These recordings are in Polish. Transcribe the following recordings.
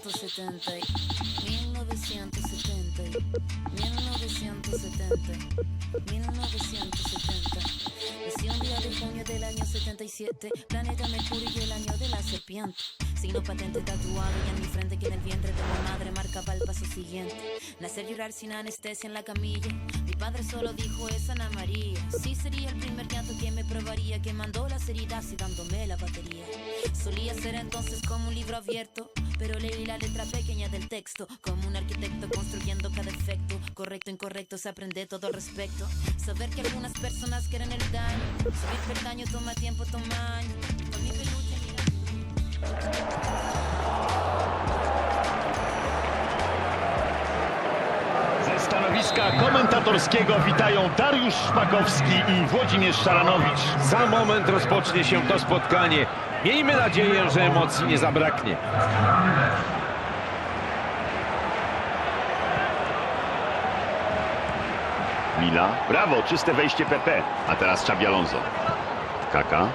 1970, 1970, 1970, 1970. Nació un día de junio del año 77, planeta Mercurio y el año de la serpiente. Signo patente tatuado y en mi frente que en el vientre de mi madre marcaba el paso siguiente. Nacer llorar sin anestesia en la camilla. Mi padre solo dijo es Ana María. Sí sería el primer llanto que me probaría, que mandó las heridas y dándome la batería. Solía ser entonces como un libro abierto, pero leí la letra pequeña del texto, como un arquitecto construyendo cada efecto. Correcto, incorrecto, se aprende todo al respecto. Saber que algunas personas quieren el daño, subir peldaño toma tiempo, toma años. Con mi peluche, mira. Ze stanowiska komentatorskiego witają Dariusz Szpakowski i Włodzimierz Szaranowicz. Za moment rozpocznie się to spotkanie. Miejmy nadzieję, że emocji nie zabraknie. Mila, brawo, czyste wejście PP. A teraz Xabi Alonso. Kaka.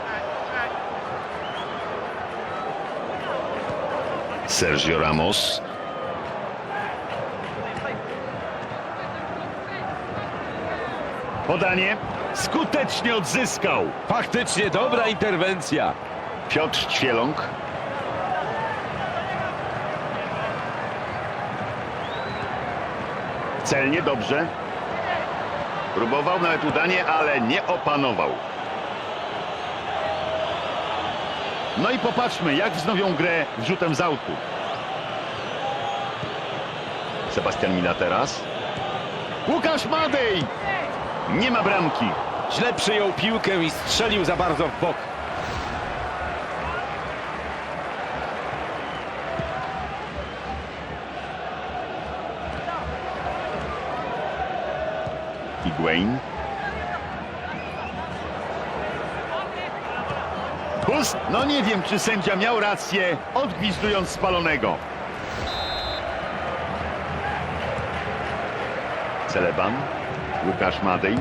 Sergio Ramos. Podanie. Skutecznie odzyskał. Faktycznie dobra interwencja. Piotr Ćwieląg. Celnie, dobrze. Próbował nawet udanie, ale nie opanował. No i popatrzmy, jak wznowią grę wrzutem z autu. Sebastian Mila teraz. Łukasz Madej! Nie ma bramki. Źle przyjął piłkę i strzelił za bardzo w bok. Higuain. Pust? No nie wiem, czy sędzia miał rację, odgwizdując spalonego. Celeban. Łukasz Madej.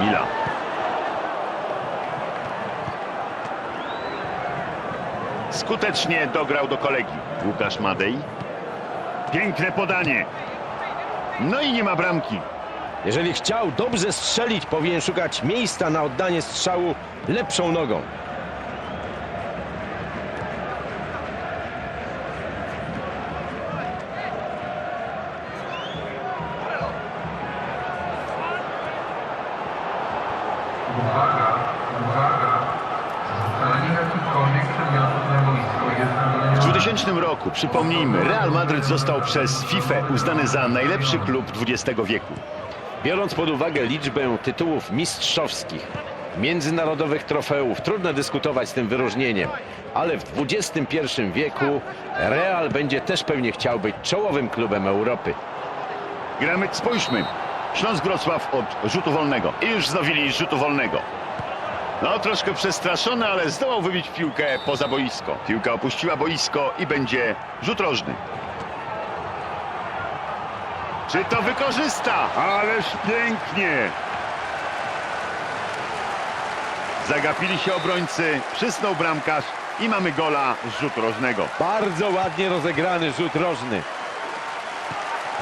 Mila. Skutecznie dograł do kolegi. Łukasz Madej. Piękne podanie. No i nie ma bramki. Jeżeli chciał dobrze strzelić, powinien szukać miejsca na oddanie strzału lepszą nogą. Przypomnijmy, Real Madryt został przez FIFA uznany za najlepszy klub XX wieku. Biorąc pod uwagę liczbę tytułów mistrzowskich, międzynarodowych trofeów, trudno dyskutować z tym wyróżnieniem, ale w XXI wieku Real będzie też pewnie chciał być czołowym klubem Europy. Gramy, spójrzmy. Śląsk Wrocław od rzutu wolnego. I już znowili rzutu wolnego. No, troszkę przestraszony, ale zdołał wybić piłkę poza boisko. Piłka opuściła boisko i będzie rzut rożny. Czy to wykorzysta? Ależ pięknie! Zagapili się obrońcy, przysnął bramkarz i mamy gola z rzutu rożnego. Bardzo ładnie rozegrany rzut rożny.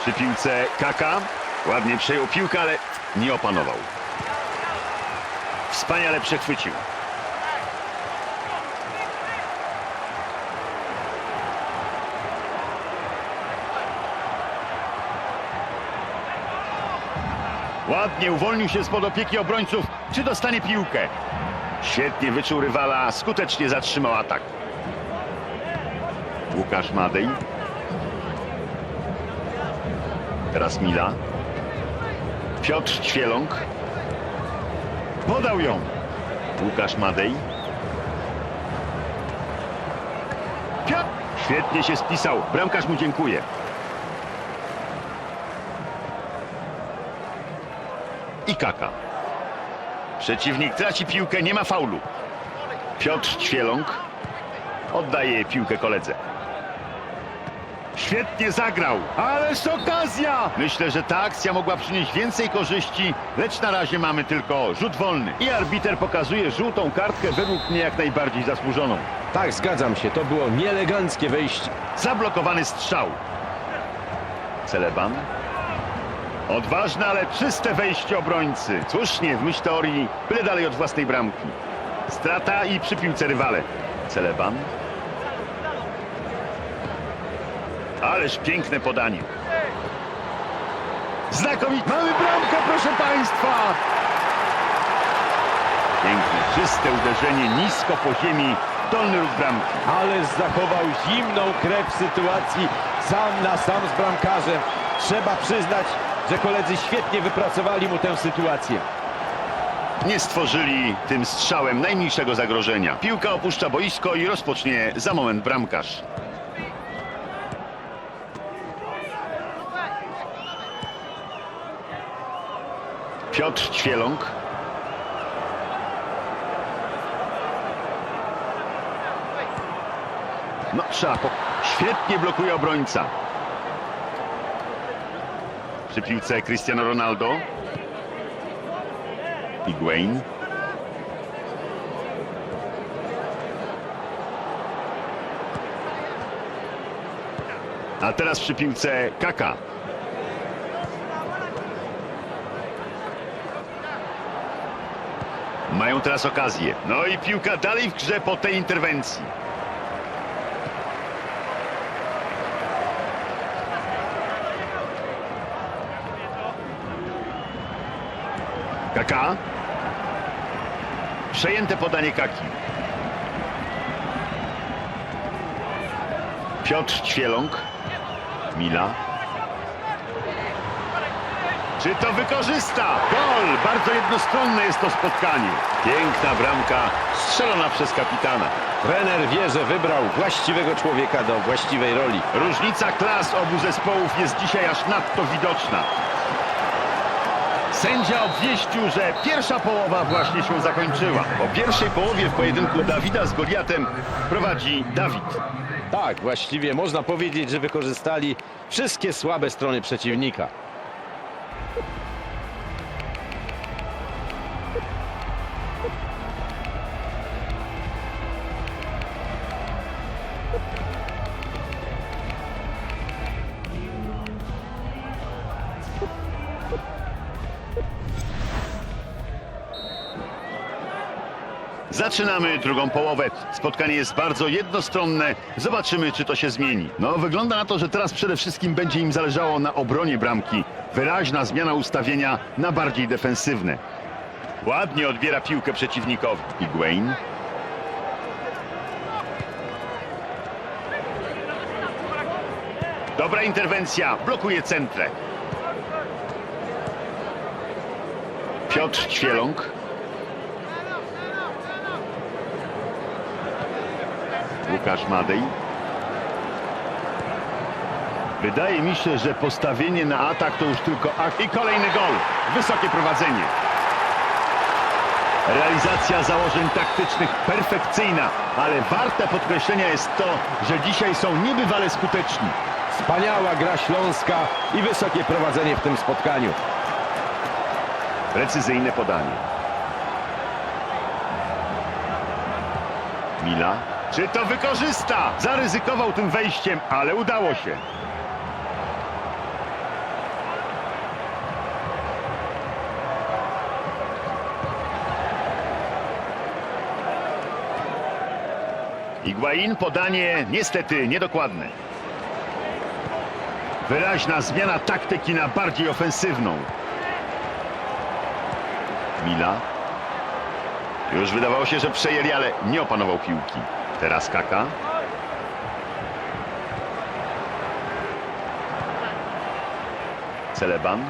Przy piłce Kaka. Ładnie przejął piłkę, ale nie opanował. Wspaniale przechwycił. Ładnie uwolnił się spod opieki obrońców. Czy dostanie piłkę? Świetnie wyczuł rywala, skutecznie zatrzymał atak. Łukasz Madej. Teraz Mila. Piotr Ćwieląg. Podał ją. Łukasz Madej. Świetnie się spisał. Bramkarz mu dziękuję. I Kaka. Przeciwnik traci piłkę, nie ma faulu. Piotr Ćwieląg oddaje piłkę koledze. Świetnie zagrał, ależ okazja! Myślę, że ta akcja mogła przynieść więcej korzyści, lecz na razie mamy tylko rzut wolny. I arbiter pokazuje żółtą kartkę według mnie jak najbardziej zasłużoną. Tak, zgadzam się, to było nieeleganckie wejście. Zablokowany strzał. Celeban. Odważne, ale czyste wejście obrońcy. Słusznie, w myśl teorii, byle dalej od własnej bramki. Strata i przy piłce rywale. Celeban. Ależ piękne podanie. Znakomicie. Mamy bramkę, proszę Państwa. Piękne, czyste uderzenie nisko po ziemi. Dolny róg bramki. Ale zachował zimną krew w sytuacji sam na sam z bramkarzem. Trzeba przyznać, że koledzy świetnie wypracowali mu tę sytuację. Nie stworzyli tym strzałem najmniejszego zagrożenia. Piłka opuszcza boisko i rozpocznie za moment bramkarz. Piotr Ćwieląg. No trzeba po... Świetnie blokuje obrońca. Przy piłce Cristiano Ronaldo. Higuain. A teraz przy piłce Kaka. Teraz okazję. No i piłka dalej w grze po tej interwencji. Kaka. Przejęte podanie Kaki. Piotr Ćwieląg. Mila. Czy to wykorzysta? Gol! Bardzo jednostronne jest to spotkanie. Piękna bramka strzelona przez kapitana. Trener wie, że wybrał właściwego człowieka do właściwej roli. Różnica klas obu zespołów jest dzisiaj aż nadto widoczna. Sędzia obwieścił, że pierwsza połowa właśnie się zakończyła. O pierwszej połowie w pojedynku Dawida z Goliatem prowadzi Dawid. Tak, właściwie można powiedzieć, że wykorzystali wszystkie słabe strony przeciwnika. Zaczynamy drugą połowę. Spotkanie jest bardzo jednostronne. Zobaczymy, czy to się zmieni. No, wygląda na to, że teraz przede wszystkim będzie im zależało na obronie bramki. Wyraźna zmiana ustawienia na bardziej defensywne. Ładnie odbiera piłkę przeciwnikowi. Higuain. Dobra interwencja. Blokuje centrę. Piotr Ćwieląg. Łukasz Madej. Wydaje mi się, że postawienie na atak to już tylko akt. I kolejny gol. Wysokie prowadzenie. Realizacja założeń taktycznych perfekcyjna, ale warte podkreślenia jest to, że dzisiaj są niebywale skuteczni. Wspaniała gra Śląska i wysokie prowadzenie w tym spotkaniu. Precyzyjne podanie. Mila. Czy to wykorzysta? Zaryzykował tym wejściem, ale udało się. Higuain podanie niestety niedokładne. Wyraźna zmiana taktyki na bardziej ofensywną. Mila. Już wydawało się, że przejęli, ale nie opanował piłki. Teraz Kaka. Celeban.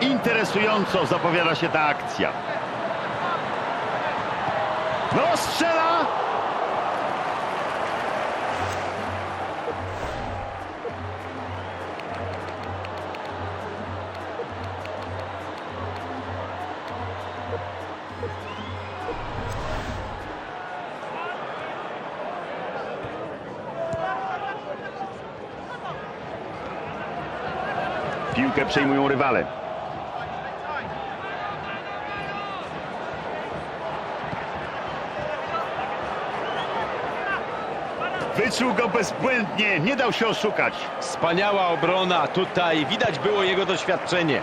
Interesująco zapowiada się ta akcja. No strzela! Piłkę przejmują rywale. Wyczuł go bezbłędnie, nie dał się oszukać. Wspaniała obrona. Tutaj widać było jego doświadczenie.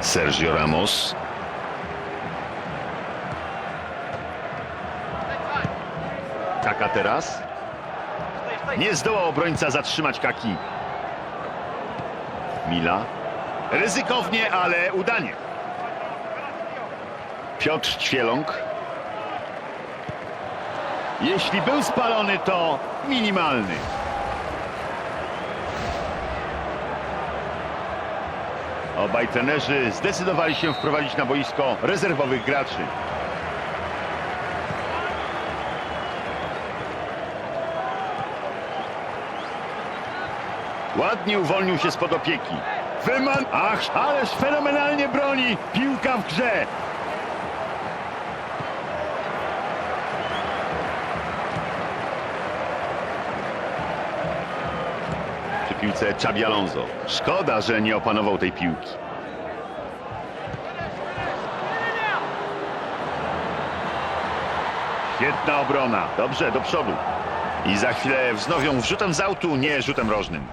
Sergio Ramos. Kaka teraz. Nie zdołał obrońca zatrzymać Kaki. Mila. Ryzykownie, ale udanie. Piotr Ćwieląg. Jeśli był spalony, to minimalny. Obaj trenerzy zdecydowali się wprowadzić na boisko rezerwowych graczy. Ładnie uwolnił się spod opieki. Wyman... Ach, ależ fenomenalnie broni. Piłka w grze. Piłce Xabi Alonso. Szkoda, że nie opanował tej piłki. Świetna obrona. Dobrze, do przodu. I za chwilę wznowią wrzutem z autu, nie rzutem rożnym.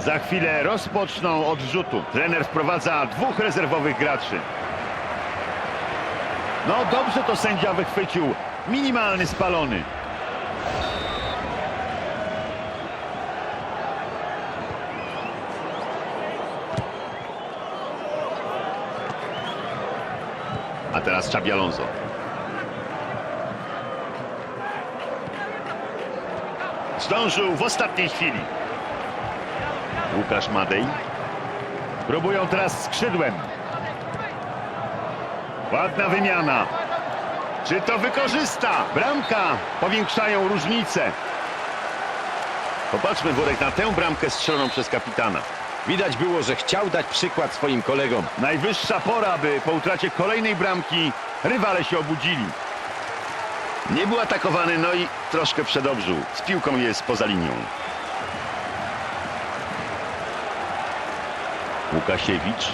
Za chwilę rozpoczną od rzutu. Trener wprowadza dwóch rezerwowych graczy. No dobrze to sędzia wychwycił. Minimalny spalony. A teraz Xabi Alonso. Zdążył w ostatniej chwili. Łukasz Madej. Próbują teraz skrzydłem. Ładna wymiana. Czy to wykorzysta? Bramka. Powiększają różnicę. Popatrzmy, Worek, na tę bramkę strzeloną przez kapitana. Widać było, że chciał dać przykład swoim kolegom. Najwyższa pora, by po utracie kolejnej bramki rywale się obudzili. Nie był atakowany, no i troszkę przedobrzył. Z piłką jest poza linią. Łukasiewicz.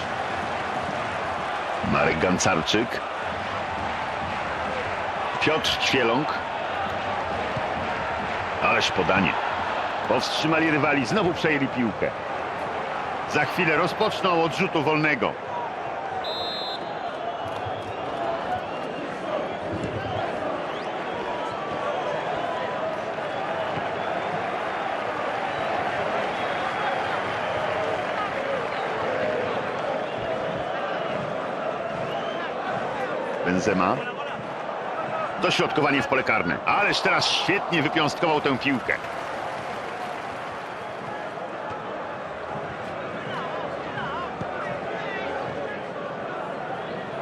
Marek Gancarczyk. Piotr Ćwieląg. Ależ podanie. Powstrzymali rywali, znowu przejęli piłkę. Za chwilę rozpoczną od rzutu wolnego. Benzema. Dośrodkowanie w pole karne. Ależ teraz świetnie wypiąstkował tę piłkę.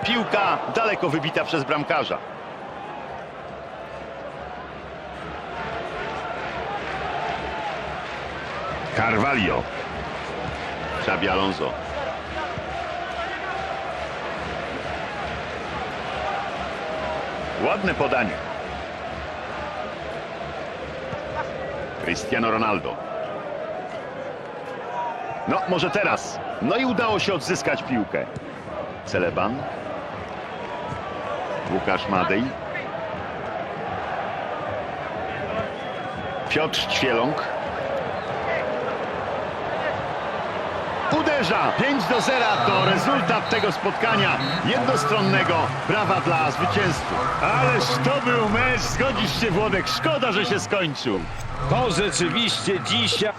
Piłka daleko wybita przez bramkarza. Carvalho. Xabi Alonso. Ładne podanie. Cristiano Ronaldo. No, może teraz. No i udało się odzyskać piłkę. Celeban. Łukasz Madej. Piotr Ćwieląg. Uderza. 5 do 0 to rezultat tego spotkania jednostronnego. Brawa dla zwycięzców. Ależ to był mecz, zgodzisz się Włodek, szkoda, że się skończył. To rzeczywiście dzisiaj